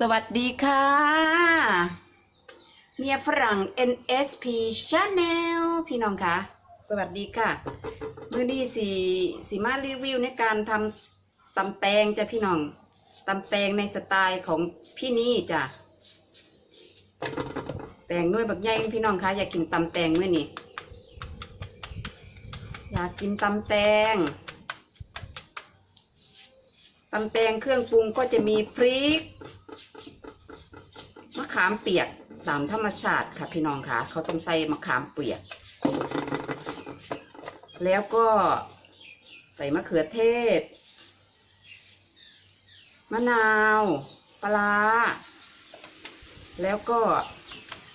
สวัสดีค่ะ เมียฝรั่ง NSP Channel พี่น้องคะสวัสดีค่ะ มือนี้สีสีมารีวิวในการทำตำแตงจ้ะพี่น้องตำแตงในสไตล์ของพี่นี่จ้ะแตงด้วยบักใหญ่พี่น้องคะอยากกินตำแตงมื้อนี้อยากกินตำแตงตำแตงเครื่องปรุงก็จะมีพริก ขามเปียกตามธรรมชาติค่ะพี่น้องค่ะ เขาต้องใส่มะขามเปียก แล้วก็ใส่มะเขือเทศ มะนาว ปลา แล้วก็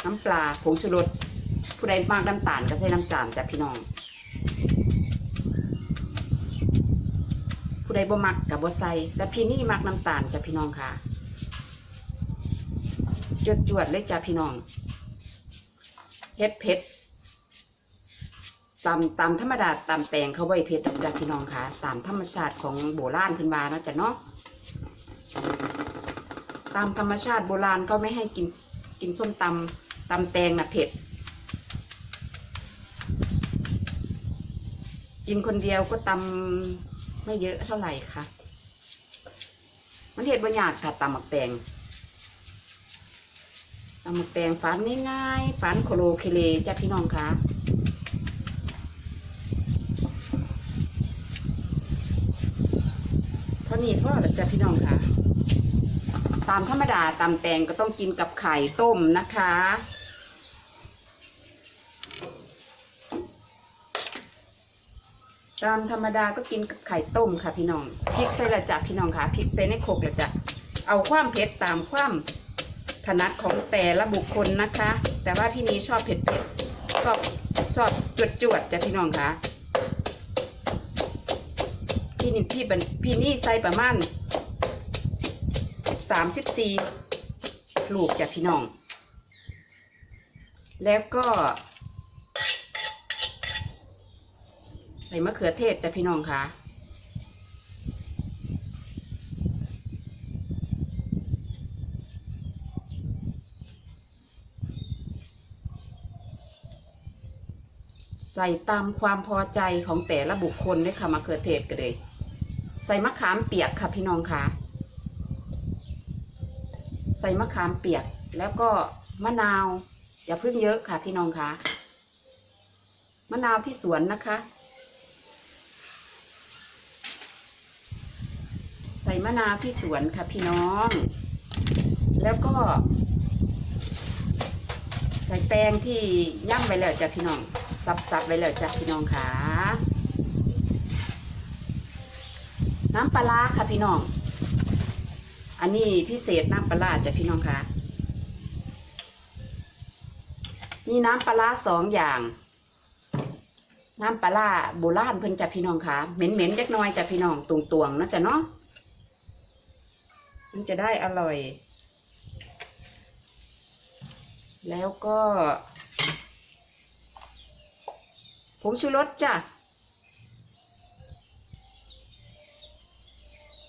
น้ำปลาผงชูรสผู้ใดมากน้ำตาลก็ใส่น้ำตาลจ้ะพี่น้อง ผู้ใดบ่มักกับบ่ใส่แต่พี่นี่มักน้ำตาลจ้ะพี่น้องค่ะ จวดจวดๆเลยจ้ะพี่น้องเผ็ดเผ็ดตำตำธรรมดาตำแตงเขาไว้เผ็ดจ้ะพี่น้องค่ะตามธรรมชาติของโบราณพื้นบ้านนะจ้ะเนาะตามธรรมชาติโบราณก็ไม่ให้กินกินส้มตำตำแตงนะเผ็ด กินคนเดียวก็ตำไม่เยอะเท่าไหร่ค่ะ มันเห็ดบะยากค่ะตำหมักแตง ตำหมึกแตงฝันง่ายๆฝันโคโลเคเลจ้ะพี่น้องคะเท่านี้พ่อแล้วจ้ะพี่น้องคะตามธรรมดาตำแตงก็ต้องกินกับไข่ต้มนะคะตามธรรมดาก็กินกับไข่ต้มค่ะพี่น้องพริกใส่ละจ้ะพี่น้องค่ะพริกใส่ในโครกละจ้ะเอาความเผ็ดตามความ ถนัดของแต่ละบุคคลนะคะ แต่ว่าพี่นี้ชอบเผ็ดเผ็ดชอบชอบจวดจวดๆจ้ะพี่น้องคะพี่นี่พี่เป็นพี่นี่ใส่ประมาณสิบสามสิบสี่ลูกจ้ะพี่น้อง แล้วก็ใส่มะเขือเทศจ้ะพี่น้องคะ ใส่ตามความพอใจของแต่ละบุคคลด้วยค่ะมะเขือเทศกันเลย ใส่มะขามเปียกค่ะพี่น้องคะใส่มะขามเปียกแล้วก็มะนาว อย่าเพิ่งเยอะค่ะพี่น้องคะมะนาวที่สวนนะคะ ใส่มะนาวที่สวนค่ะพี่น้อง แล้วก็ ใส่แตงที่ย่ำไว้แล้วจ้ะพี่น้อง สับๆไว้แล้วจ้ะพี่น้องค่ะ น้ำปลาค่ะพี่น้อง อันนี้พิเศษน้ำปลาจ้ะพี่น้องค่ะ มีน้ำปลาสองอย่าง น้ำปลาโบราณเพิ่นจ้ะพี่น้องค่ะเหม็นๆจักน้อยจ้ะพี่น้องตวงๆนะจ้ะเนาะมันจะได้อร่อย แล้วก็ งชูรสจ้ะ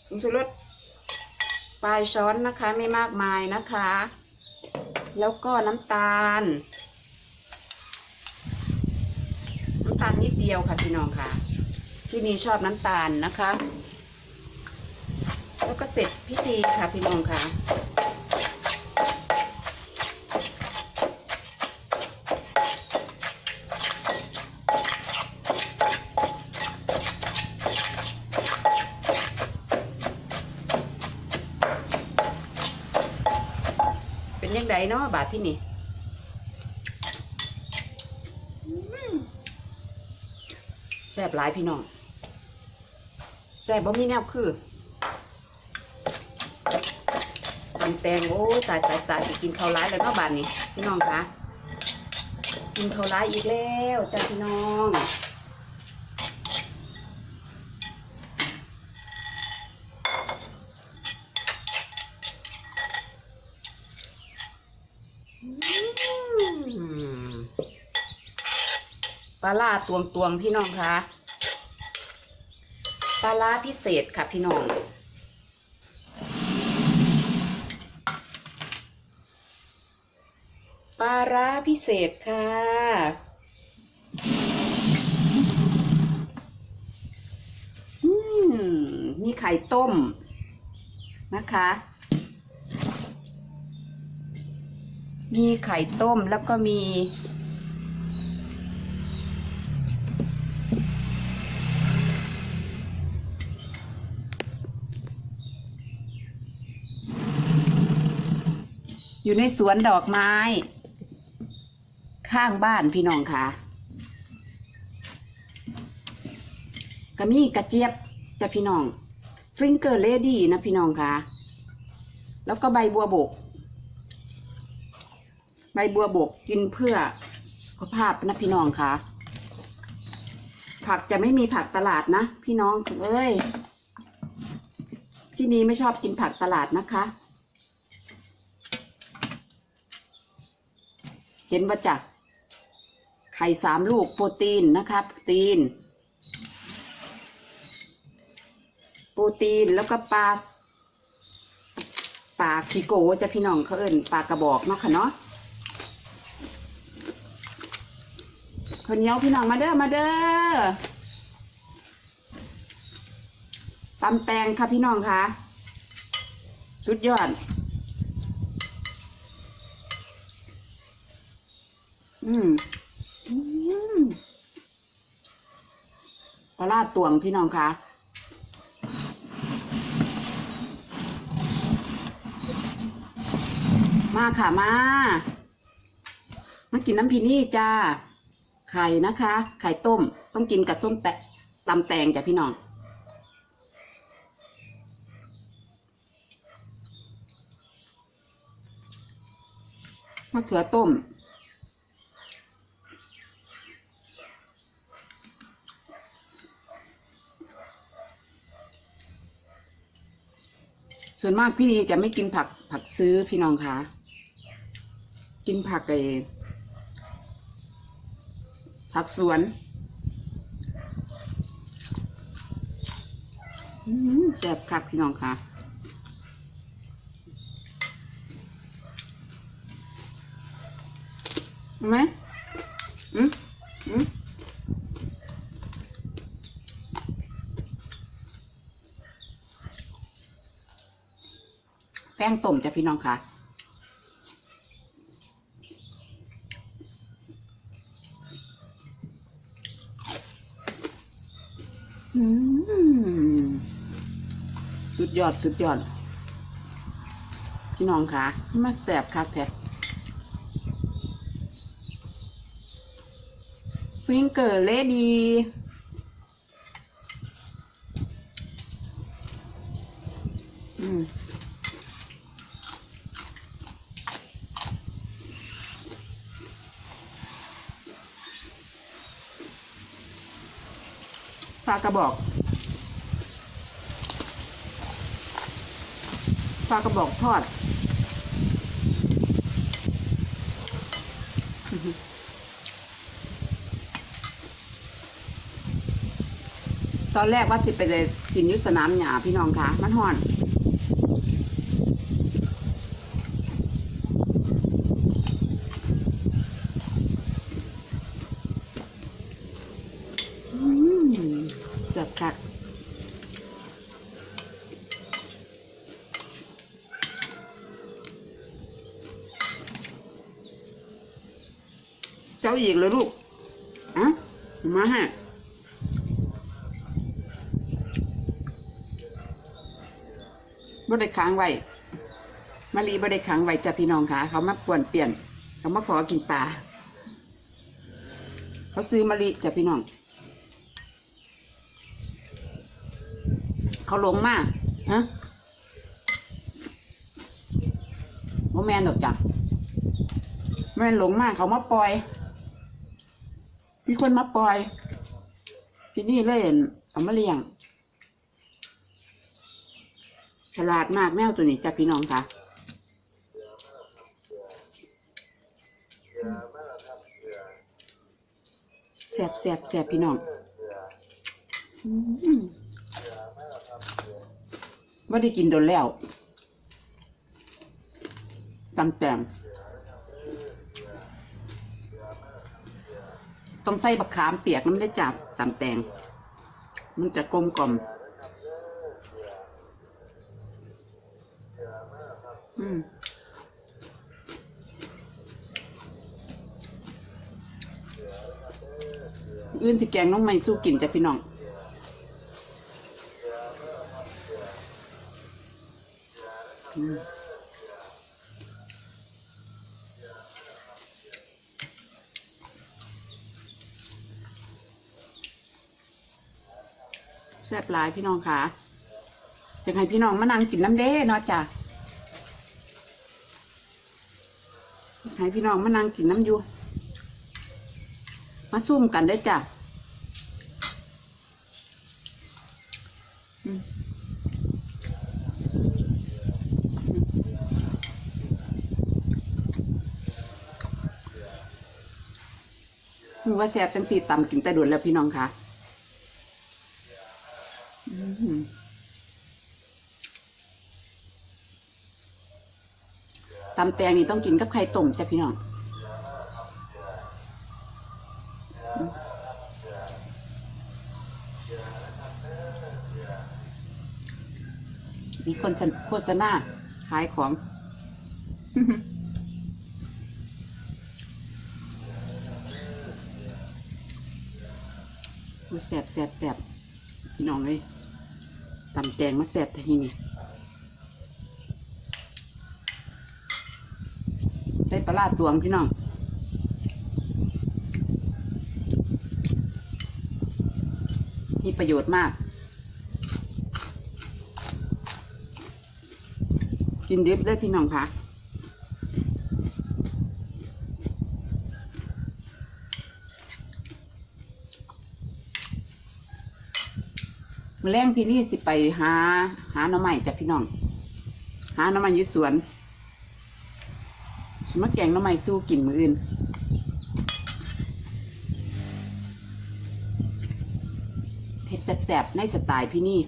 ผงชูรสปลายช้อนนะคะไม่มากมายนะคะ แล้วก็น้ำตาล น้ำตาลนิดเดียวค่ะพี่น้องค่ะ ที่นี่ชอบน้ำตาลนะคะ แล้วก็เสร็จพิธีค่ะพี่น้องค่ะ เนยังไงเนาะบาทที่นี่แซ่บหลายพี่น้องแซ่บบ่มีแนวคือตำแตงโอ้ตายตายตายกินข้าวร้ายแล้วก็บานนี้ พี่น้องคะกินข้าวร้ายอีกแล้วจ้าพี่น้อง ปลาล่าตวงตวงพี่น้องคะปลาล่าพิเศษค่ะพี่น้อง ปลาล่าพิเศษค่ะมีไข่ต้มนะคะ มีไข่ต้มแล้วก็มี อยู่ในสวนดอกไม้ ข้างบ้านพี่น้องค่ะก็มีกระเจี๊ยบจ้ะพี่น้องฟริงเกอร์เลดี้นะพี่น้องค่ะ แล้วก็ใบบัวบก บบัวบกกินเพื่อสุขภาพนะพี่น้องค่ะ ผักจะไม่มีผักตลาดนะ พี่น้องเอ้ยที่นี้ไม่ชอบกินผักตลาดนะคะ เห็นว่าจักไข่สามลูกโปรตีนนะคะโปรตีน โปรตีนแล้วก็ปลาปลาคิโกจะพี่น้องเขาเอิ้นปลากระบอกเนาะค่ะเนาะ คนเหนียวพี่น้องมาเด้อมาเด้อตำแตงค่ะพี่น้องค่ะ สุดยอด อืมอืมปลาลาดตวงพี่น้องคะมาค่ะมา มากินน้ำพีนี่จ้า ไข่นะคะ ไข่ต้มต้องกินกับส้มแตะตำแตงจ้ะพี่น้องมะเขือต้ม ส่วนมากพี่นีจะไม่กินผักผักซื้อพี่น้องคะกินผักไอ ผักสวนอืมแซ่บคักพี่น้องค่ะไหมอืมอืมแป้งต้มจ้ะพี่น้องค่ะ อืม สุดยอดสุดยอด พี่น้องค่ะมาแสบคักแท้ฟิงเกอร์เลดีอืมปลากระบอก ปลากระบอกทอด ตอนแรกว่าสิไปเลยกินยุสนามหยาพี่น้องคะมันห่อนอืมจับคัก จ้าอีกเลยลูกอะมาฮะบ่ได้ค้างไว้มารีบ่ได้ค้างไว้จ้ะพี่น้องค่ะ เขามาป่วนเปลี่ยน เขามาขอกินปลา เขาซื้อมะลิจ้ะพี่น้อง เขาหลงมากฮะโมแมนดอกจ้ะแม่นหลงมากเขามาปล่อย มีคนมาปล่อย ที่นี่เลยเอามาเลี้ยง ฉลาดมากแมวตัวนี้จ้ะพี่น้องค่ะแสบแสบแสบพี่น้องอืมว่าได้กินโดนแล้วตำแตง ต้องใส่บักขามเปียกน้ำได้จับตำแตง มันจะกลมกล่อม อืมอื่นที่แกงน้องไม่สู้กินจ้ะพี่น้องอืม แซ่บหลายพี่น้องค่ะอยากให้พี่น้องมานั่งกินน้ำเด้เนาะจ้ะให้พี่น้องมานั่งกินน้ำอยู่ มาซุ่มกันได้จ้ะว่าแซ่บจังสีตำกินแต่ด่วนแล้วพี่น้องค่ะ ตำแตงนี่ต้องกินกับไข่ต้มจ้ะพี่น้องมีคนโฆษณาขายของมาแสบแสบแสบพี่น้องเลย ตำแตงมาแสบทีนี่ใส่ปลาตวงพี่น้องมีประโยชน์มาก กินดิบได้พี่น้องค่ะ แรงพี่นี่สิไปหา หาหน่อไม้จ้ะพี่น้อง หาหน่อไม้อยุสวนสิมาแกงหน่อไม้สู้กินมืออื่นเผ็ดแสบๆในสไตล์พี่นี่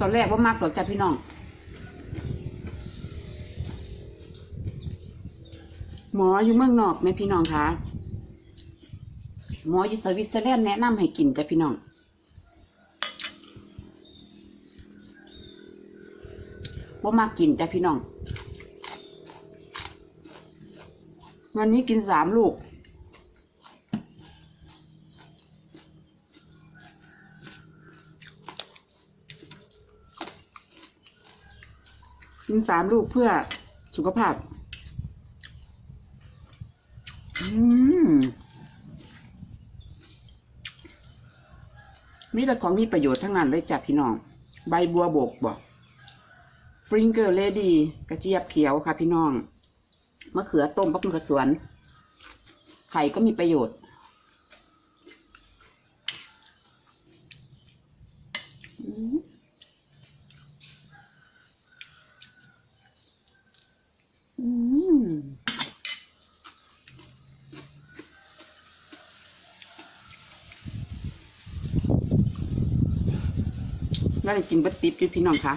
ตอนแรกว่ามากหรอกจ้ะพี่น้อง หมออยู่เมืองนอกไหมพี่น้องคะหมออยู่สวิตเซอร์แลนด์แนะนำให้กินจ้ะพี่น้องว่ามากินจ้ะพี่น้อง วันนี้กินสามลูก กินสามลูกเพื่อสุขภาพ มีแต่ของมีประโยชน์ทั้งนั้นเลยจ้ะพี่น้อง ใบบัวบกบอกฟริงเกอร์เลดี้กระเจี๊ยบเขียวค่ะพี่น้องมะเขือต้มปักมะเขือสวน ไข่ก็มีประโยชน์ อืม อืม แล้วได้กินบัตติบอยู่พี่น้องคะ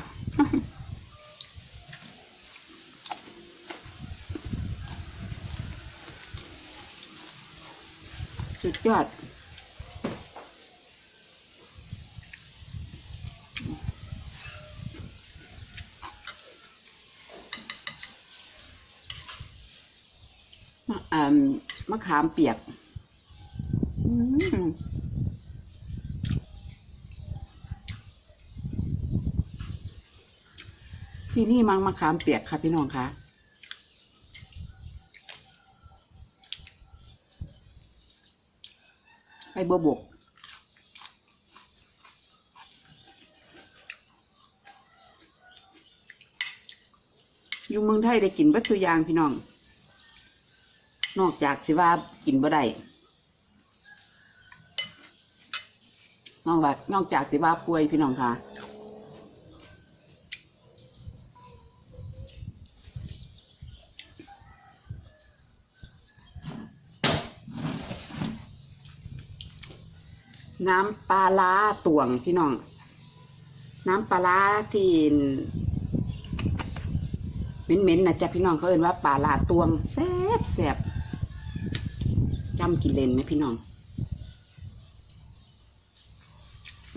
สุดยอดมะขามเปียก อืม ที่นี่มังมะขามเปียกค่ะพี่น้องคะไปบัวบกอยู่เมืองไทยได้กินวัตถุยางพี่น้อง นอกจากสิว่ากินบ่ได้นอกจากนอกจากสิว่าป่วยพี่น้องค่ะ น้ำปลาล้าตวงพี่น้อง น้ำปลาล้าที่เหม็นๆนะจ๊ะพี่น้องเขาเอ่นว่าปลาลาตวงแซ่บแซ่บจำกินเลนไหมพี่น้อง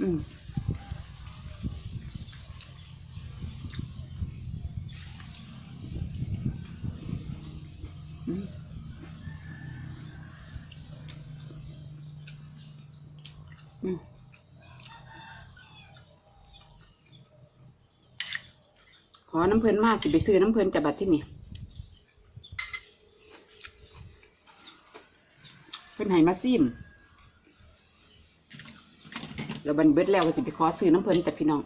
อืมอืม อน้ำเพลินมาสิไปซื้อน้ำเพลินจากบัตรที่นี่เพิ่นให้มาซิมแล้วบันเบิดแล้วก็สิไปขอซื้อน้ำเพลินจากพี่น้อง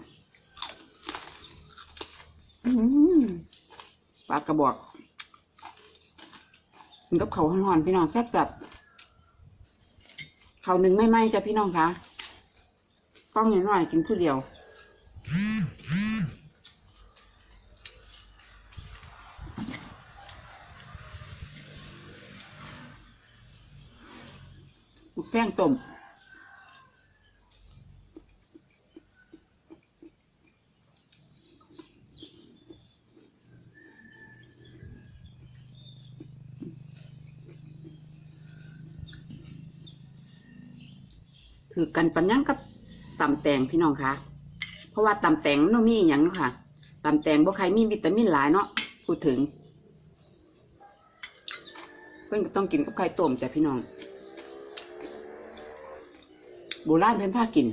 อืมปลากระบอกกินกับเขาวห่อนๆพี่น้องแซ่บๆเขาวหนึ่งไม่ไหมจ้ะพี่น้องคะกล้องหน่อยๆกินผู้เดียว ลูกแป้ งต้มถือกันปัญญังกับตำแตงพี่น้องคะเพราะว่าตำแตงมันมีอย่างเนาะค่ะตำแตงบ่ใครมีวิตามินหลายเนาะพูดถึงเพิ่อนก็ต้องกินกับไข่ต้มแต่พี่น้อง โบราณเพิ่นพากิน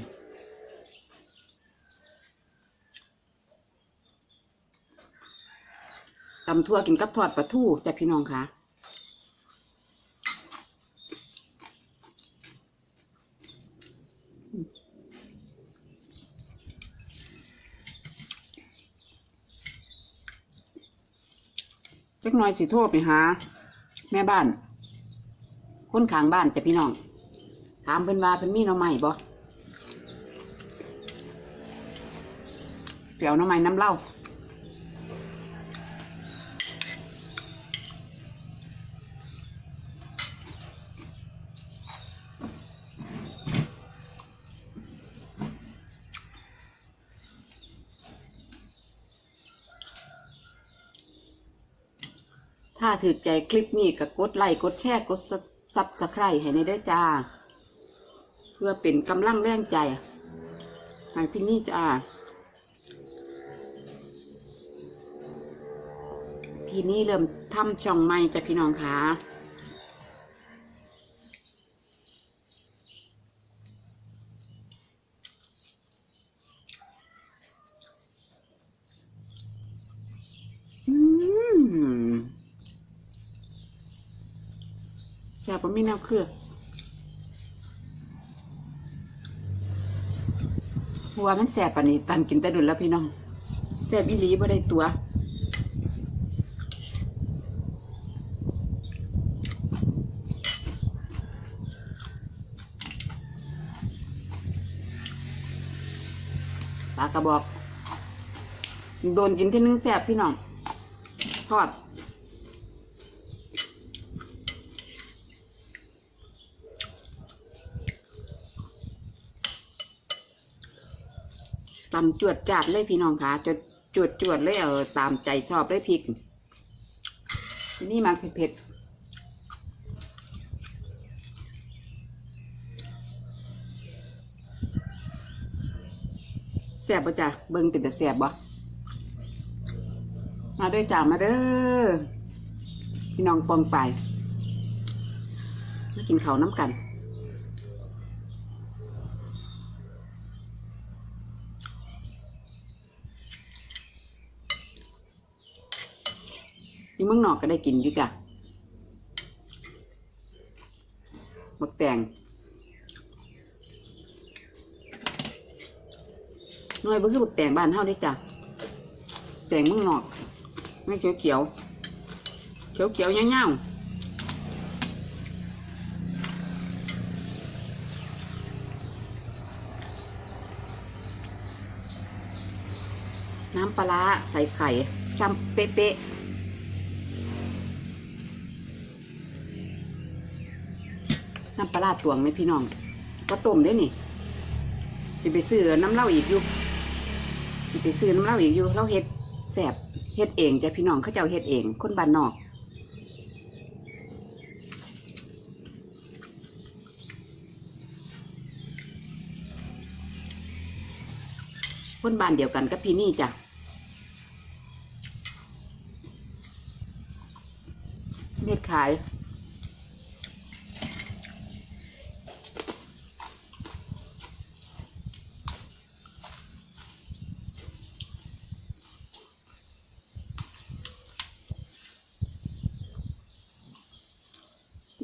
ตำทั่วกินกับทอดปลาทูจ้ะพี่น้องคะจักหน่อยสิโทรไปหา แม่บ้าน คนข้างบ้านจ้ะพี่น้อง ถามเพิ่นว่าเพิ่นมีหน่อไม้บ่เดี๋ยวหน่อไม้น้ำเหล้าถ้าถือใจคลิปนี้ก็กดไลค์กดแชร์กดซับสไครต์ให้ในเด้อจ้า พื่อเป็นกำลังแรงใจให้พี่นี่จ้าพี่นี่เริ่มทำช่องใหม่จ้ะพี่น้องคะอืมแซ่บบ่มีแนวเครือ หัวมันแสบปานนี้ตันกินแต่ดุนแล้วพี่น้องแสบอีหลีบ่ได้ตัวปลากระบอก โดนกินที่นึงแสบพี่น้องทอด ตำจวดจัดเลยพี่น้องค่ะจวดจวดจวดเลยเออตามใจชอบเลยพริก นี่มาเผ็ดๆแซ่บปะจ้ะเบิ่งเป็นแต่แซ่บบ่มาด้วยจ้ามาเด้อพี่น้องปองไปมากินข้าวน้ำกัน เมืองนอกก็ได้กินอยู่จ้ะบักแตงหน่วยบ่คือบักแตงบ้านเฮาได้จ้ะแตงเมืองนอกไม่เขียวเขียวเขียวเขียวเงาๆน้ำปลาร้าใส่ไข่จำเป๊ะๆ น้ำปลาตวงไหมพี่น้องก็ต้มได้นี่ สิไปซื้อน้ำเหล้าอีกอยู่สิไปซื้อน้ำเหล้าอีกอยู่เราเฮ็ดแสบเฮ็ดเองจ้ะพี่น้องเขาเจ้าเฮ็ดเอง คนบ้านนอกคนบ้านเดียวกันกับพี่นี่จ้ะเฮ็ดขาย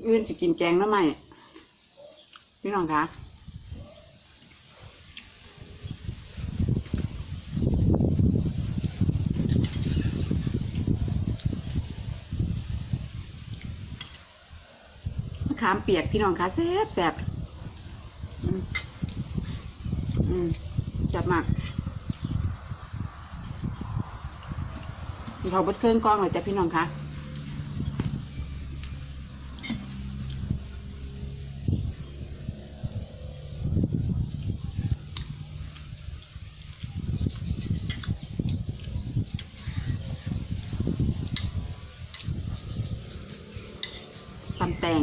อื่นสิกินแกงน้ำไหมพี่น้องคะมะขามเปียกพี่น้องคะแซ่บแซ่บอืมอืมแซ่บมากเขาบดเครื่องกล้องเลยจ้ะพี่น้องคะ ตำแตง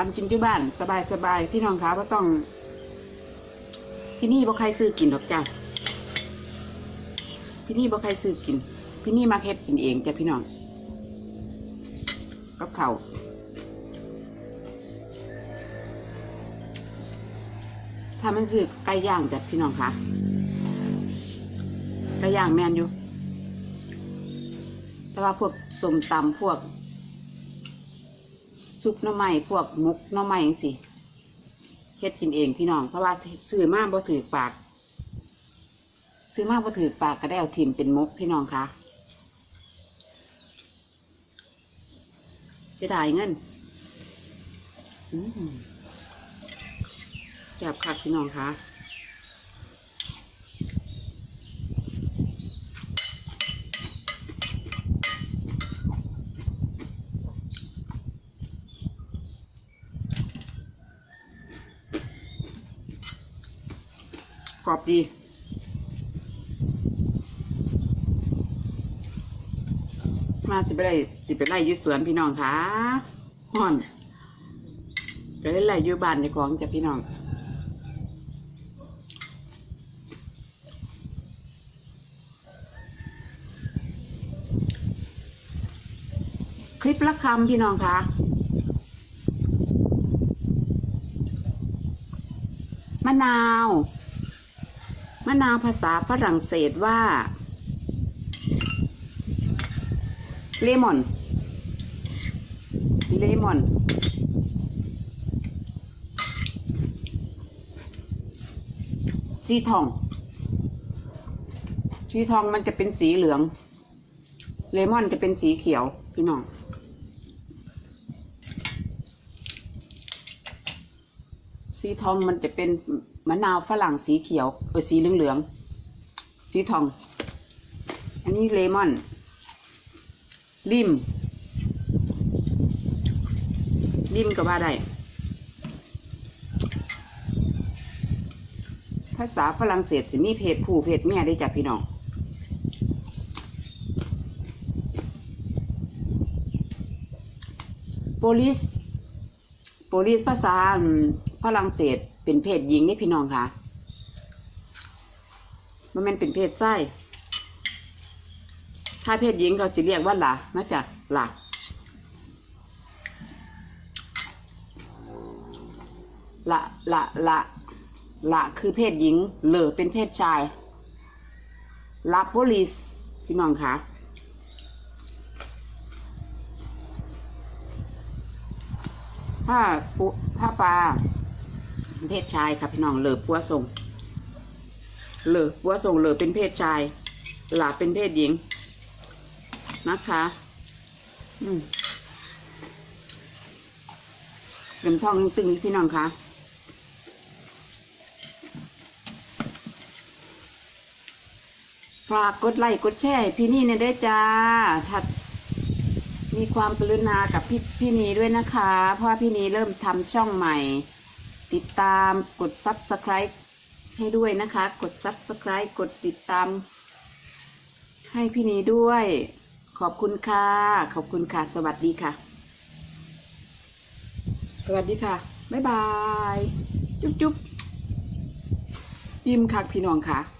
ตำกินที่บ้าน สบายสบายพี่น้องคะว่าต้อง พี่นี่บ่ใครซื้อกินหรอกจ้ะพี่นี่บ่ใครซื้อกิน พี่นี่มาเฮ็ดกินเองจ้ะพี่น้องกับเขาวถ้ามันซื้อไก่ย่างจ้ะพี่น้องคะไก็ย่างแมนอยู่แต่ว่าพวกสมตำพวก ซุปหน้ำไม้พวกมุกหน้ำไม้จังสิเฮ็ดกินเองพี่น้อง เพราะว่าซื้อมาบ่ถือปาก ซื้อมาบ่ถือปากก็ได้เอาทิมเป็นมุกพี่น้องคะเสียดายเงินแซ่บคักพี่น้องคะ ดีมาจะไปได้สิไปไล่อยูสวนพี่น้องค่ะห่อนจะได้ไล่อยูบ้านในของจ้ะพี่น้องคลิปละคำพี่น้องคะมะนาว มะนาวภาษาฝรั่งเศสว่าเลมอน เลมอน สีทอง สีทองมันจะเป็นสีเหลือง เลมอนจะเป็นสีเขียว พี่น้องสีทองมันจะเป็น มะนาวฝรั่งสีเขียวเออสีเหลืองเหลืองๆสีทอง อันนี้เลมอน ลิมลิมก็ว่าได้ ภาษาฝรั่งเศสสิมีเพศผู้เพศเมียได้จากพี่น้องโปลิสโปลิสภาษาฝรั่งเศส เป็นเพศหญิงนี่พี่น้องค่ะมันเป็นเป็นเพศไส้ถ้าเพศหญิงเขาสิเรียกว่าหล่ะนะจ๊ะหล่ะละละละละคือเพศหญิง เหลือเป็นเพศชายลาโปลิสพี่น้องคะถ้าปุถ้าปลา เพศชายค่ะพี่น้องเหลือปัวทรงเหลือปัวทรงเหลือเป็นเพศชาย หลาเป็นเพศหญิง นะคะ อืมเต็มท้องตึงพี่น้องคะฝากกดไลค์กดแชร์พี่นี่เนี่ยได้จ้าถ้ามีความกรุณากับพี่พี่นีด้วยนะคะ เพราะว่าพี่นีเริ่มทำช่องใหม่ ติดตามกด Subscribe ให้ด้วยนะคะ กด Subscribe กดติดตาม ให้พี่นีด้วย ขอบคุณค่ะ ขอบคุณค่ะ สวัสดีค่ะ สวัสดีค่ะ บ๊ายบาย จุ๊บจุ๊บยิ้มคักพี่น้องค่ะ